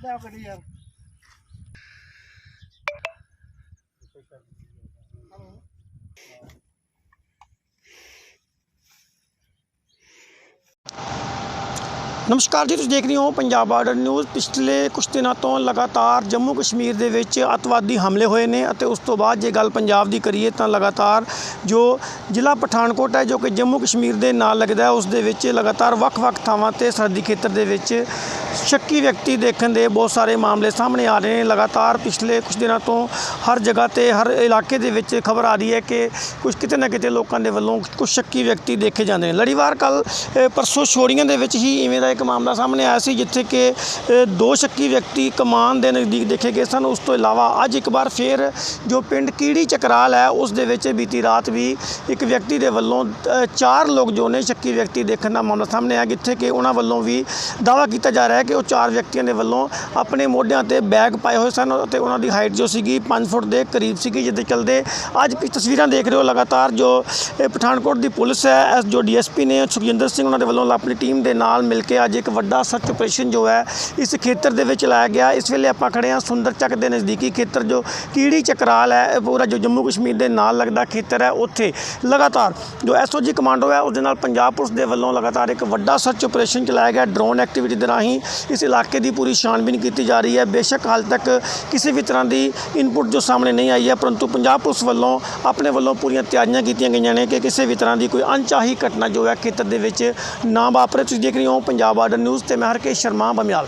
ਲਿਆ ਗੱਡੀ ਯਾਰ? ਨਮਸਕਾਰ ਜੀ, ਤੁਸੀਂ ਦੇਖ ਰਹੇ ਹੋ ਪੰਜਾਬ ਬਾਰਡਰ ਨਿਊਜ਼। ਪਿਛਲੇ ਕੁਝ ਦਿਨਾਂ ਤੋਂ ਲਗਾਤਾਰ ਜੰਮੂ ਕਸ਼ਮੀਰ ਦੇ ਵਿੱਚ ਅੱਤਵਾਦੀ ਹਮਲੇ ਹੋਏ ਨੇ ਅਤੇ ਉਸ ਤੋਂ ਬਾਅਦ ਜੇ ਗੱਲ ਪੰਜਾਬ ਦੀ ਕਰੀਏ ਤਾਂ ਲਗਾਤਾਰ ਜੋ ਜ਼ਿਲ੍ਹਾ ਪਠਾਨਕੋਟ ਹੈ, ਜੋ ਕਿ ਜੰਮੂ ਕਸ਼ਮੀਰ ਦੇ ਨਾਲ ਲੱਗਦਾ ਹੈ, ਉਸ ਦੇ ਵਿੱਚ ਲਗਾਤਾਰ ਵੱਖ-ਵੱਖ ਥਾਵਾਂ ਤੇ ਸਰਹੱਦੀ ਖੇਤਰ ਦੇ ਵਿੱਚ ਸ਼ੱਕੀ ਵਿਅਕਤੀ ਦੇਖਣ ਦੇ ਬਹੁਤ ਸਾਰੇ ਮਾਮਲੇ ਸਾਹਮਣੇ ਆ ਰਹੇ ਨੇ। ਲਗਾਤਾਰ ਪਿਛਲੇ ਕੁਝ ਦਿਨਾਂ ਤੋਂ ਹਰ ਜਗ੍ਹਾ ਤੇ, ਹਰ ਇਲਾਕੇ ਦੇ ਵਿੱਚ ਖਬਰ ਆ ਰਹੀ ਹੈ ਕਿ ਕੁਝ ਕਿਤੇ ਨਾ ਕਿਤੇ ਲੋਕਾਂ ਦੇ ਵੱਲੋਂ ਕੁਝ ਸ਼ੱਕੀ ਵਿਅਕਤੀ ਦੇਖੇ ਜਾਂਦੇ ਨੇ। ਲੜੀਵਾਰ ਕੱਲ ਪਰਸੋਂ ਛੋੜੀਆਂ ਦੇ ਵਿੱਚ ਹੀ ਇਵੇਂ ਦਾ ਇੱਕ ਮਾਮਲਾ ਸਾਹਮਣੇ ਆਇਆ ਸੀ, ਜਿੱਥੇ ਕਿ ਦੋ ਸ਼ੱਕੀ ਵਿਅਕਤੀ ਕਮਾਨ ਦੇ ਨਜ਼ਦੀਕ ਦੇਖੇ ਗਏ ਸਨ। ਉਸ ਤੋਂ ਇਲਾਵਾ ਅੱਜ ਇੱਕ ਵਾਰ ਫੇਰ ਜੋ ਪਿੰਡ ਕੀੜੀ ਚਕਰਾਲ ਹੈ, ਉਸ ਦੇ ਵਿੱਚ ਬੀਤੀ ਰਾਤ ਵੀ ਇੱਕ ਵਿਅਕਤੀ ਦੇ ਵੱਲੋਂ ਚਾਰ ਲੋਕ ਜੋ ਨੇ ਸ਼ੱਕੀ ਵਿਅਕਤੀ ਦੇਖਣ ਦਾ ਮਾਮਲਾ ਸਾਹਮਣੇ ਆਇਆ, ਜਿੱਥੇ ਕਿ ਉਹਨਾਂ ਵੱਲੋਂ ਵੀ ਦਾਅਵਾ ਕੀਤਾ ਜਾ ਰਿਹਾ ਹੈ ਕਿ ਉਹ ਚਾਰ ਵਿਅਕਤੀਆਂ ਦੇ ਵੱਲੋਂ ਆਪਣੇ ਮੋਢਿਆਂ ਤੇ ਬੈਗ ਪਾਏ ਹੋਏ ਸਨ ਅਤੇ ਉਹਨਾਂ ਦੀ ਹਾਈਟ ਜੋ ਸੀਗੀ 5 ਫੁੱਟ ਦੇ ਕਰੀਬ ਸੀਗੀ, ਜਿਹਦੇ ਚਲਦੇ ਅੱਜ ਵੀ ਤਸਵੀਰਾਂ ਦੇਖ ਰਹੇ ਹੋ ਲਗਾਤਾਰ ਜੋ, ਇਹ ਪਠਾਨਕੋਟ ਦੀ ਪੁਲਿਸ ਹੈ ਐਸ ਜੋ ਡੀਐਸਪੀ ਨੇ ਸੁਖਜਿੰਦਰ ਸਿੰਘ ਉਹਨਾਂ ਦੇ ਵੱਲੋਂ ਆਪਣੀ ਟੀਮ ਦੇ ਨਾਲ ਮਿਲ ਕੇ ਅੱਜ ਇੱਕ ਵੱਡਾ ਸਰਚ ਆਪਰੇਸ਼ਨ ਜੋ ਹੈ, ਇਸ ਖੇਤਰ ਦੇ ਵਿੱਚ ਲਾਇਆ ਗਿਆ। ਇਸ ਵੇਲੇ ਆਪਾਂ ਖੜੇ ਹਾਂ ਸੁੰਦਰ ਚੱਕ ਦੇ ਨਜ਼ਦੀਕੀ ਖੇਤਰ ਜੋ ਕੀੜੀ ਚਕਰਾਲ ਹੈ ਪੂਰਾ ਜੋ ਜੰਮੂ ਕਸ਼ਮੀਰ ਦੇ ਨਾਲ ਲੱਗਦਾ ਖੇਤਰ ਹੈ ਉੱਥੇ। ਲਗਾਤਾਰ ਜੋ ਐਸਓਜੀ ਕਮਾਂਡੋ ਹੈ ਉਹਦੇ ਨਾਲ ਪੰਜਾਬ ਪੁਲਿਸ ਦੇ ਵੱਲੋਂ ਲਗਾਤਾਰ ਇੱਕ ਵੱਡਾ ਸਰਚ ਆਪਰੇਸ਼ਨ ਚਲਾਇਆ ਗਿਆ। ਡਰੋਨ ਐਕਟੀਵਿਟੀ ਦੇ ਰਾਹੀਂ ਇਸ ਇਲਾਕੇ ਦੀ ਪੂਰੀ ਛਾਣਬੀਨ ਕੀਤੀ ਜਾ ਰਹੀ ਹੈ। ਬੇਸ਼ੱਕ ਹਾਲ ਤੱਕ ਕਿਸੇ ਵੀ ਤਰ੍ਹਾਂ ਦੀ ਇਨਪੁਟ ਜੋ ਸਾਹਮਣੇ ਨਹੀਂ ਆਈ ਹੈ, ਪਰੰਤੂ ਪੰਜਾਬ ਪੁਲਿਸ ਵੱਲੋਂ ਆਪਣੇ ਵੱਲੋਂ ਪੂਰੀਆਂ ਤਿਆਰੀਆਂ ਕੀਤੀਆਂ ਗਈਆਂ ਨੇ ਕਿ ਕਿਸੇ ਵੀ ਤਰ੍ਹਾਂ ਦੀ ਕੋਈ ਅਣਚਾਹੀ ਘਟਨਾ ਜੋ ਹੈ ਖੇਤਰ ਦੇ ਵਿੱਚ ਨਾ ਵਾਪਰੇ। ਤੁਸੀਂ ਦੇਖ ਰਹੇ ਹੋ ਪੰਜਾਬ ਬਾਰਡਰ ਨਿਊਜ਼ ਤੇ ਮੈਂ ਹਰਕੇਸ਼ ਸ਼ਰਮਾ, ਬਮਿਆਲ।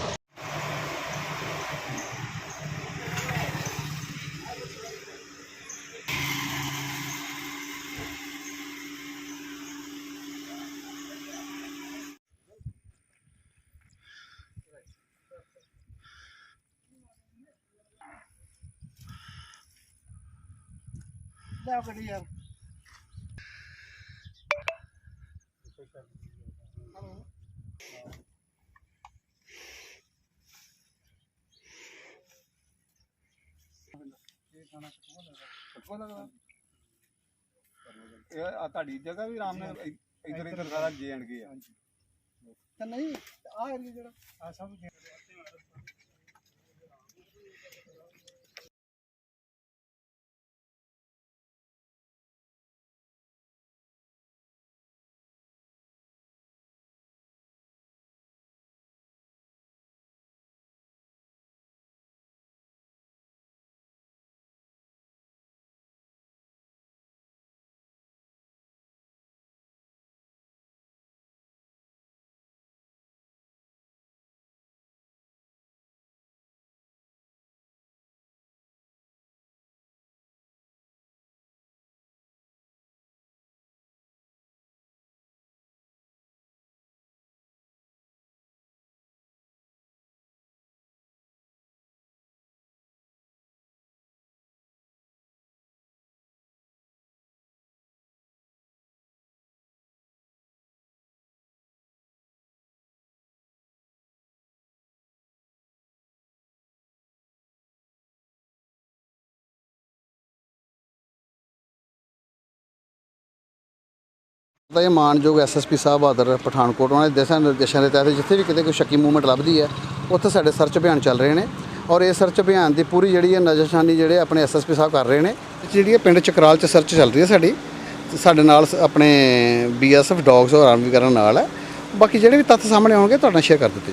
ਲਿਆ ਗੱਡੀ ਯਾਰ। ਇਹ ਆ ਤੁਹਾਡੀ ਜਗ੍ਹਾ ਵੀ ਆਰਾਮ ਨਾਲ ਇੱਧਰ ਇੱਧਰ ਸਾਰਾ ਜੇ ਐਂਡ ਕੇ ਆ। ਤੇ ਨਹੀਂ ਆ ਜਿਹੜਾ। ਆ ਸਭ ਦਾ ਇਹ ਮਾਨਯੋਗ ਐਸਐਸਪੀ ਸਾਹਿਬ ਬਹਾਦਰ ਪਠਾਨਕੋਟ, ਉਹਨਾਂ ਦੇ ਦਿਸ਼ਾ ਨਿਰਦੇਸ਼ਾਂ ਦੇ ਤਹਿਤ ਜਿੱਥੇ ਵੀ ਕਿਤੇ ਕੋਈ ਸ਼ੱਕੀ ਮੂਵਮੈਂਟ ਲੱਭਦੀ ਹੈ, ਉੱਥੇ ਸਾਡੇ ਸਰਚ ਅਭਿਆਨ ਚੱਲ ਰਹੇ ਨੇ ਔਰ ਇਹ ਸਰਚ ਅਭਿਆਨ ਦੀ ਪੂਰੀ ਜਿਹੜੀ ਹੈ ਨਜ਼ਰਸ਼ਾਨੀ ਜਿਹੜੇ ਆਪਣੇ ਐਸਐਸਪੀ ਸਾਹਿਬ ਕਰ ਰਹੇ ਨੇ, ਜਿਹੜੀ ਇਹ ਪਿੰਡ ਚਕਰਾਲ ਚ ਸਰਚ ਚੱਲ ਰਹੀ ਹੈ ਸਾਡੀ ਸਾਡੇ ਨਾਲ ਸ- ਆਪਣੇ ਬੀਐਸਐਫ ਡੌਗਸ ਔਰ ਆਰਮੀ ਕਰਨ ਨਾਲ ਹੈ, ਬਾਕੀ ਜਿਹੜੇ ਵੀ ਤੱਥ ਸਾਹਮਣੇ ਆਉਣਗੇ, ਤੁਹਾਡੇ ਨਾਲ ਸ਼ੇਅਰ ਕਰ ਦਿੱਤੇ ਜਾਣਗੇ।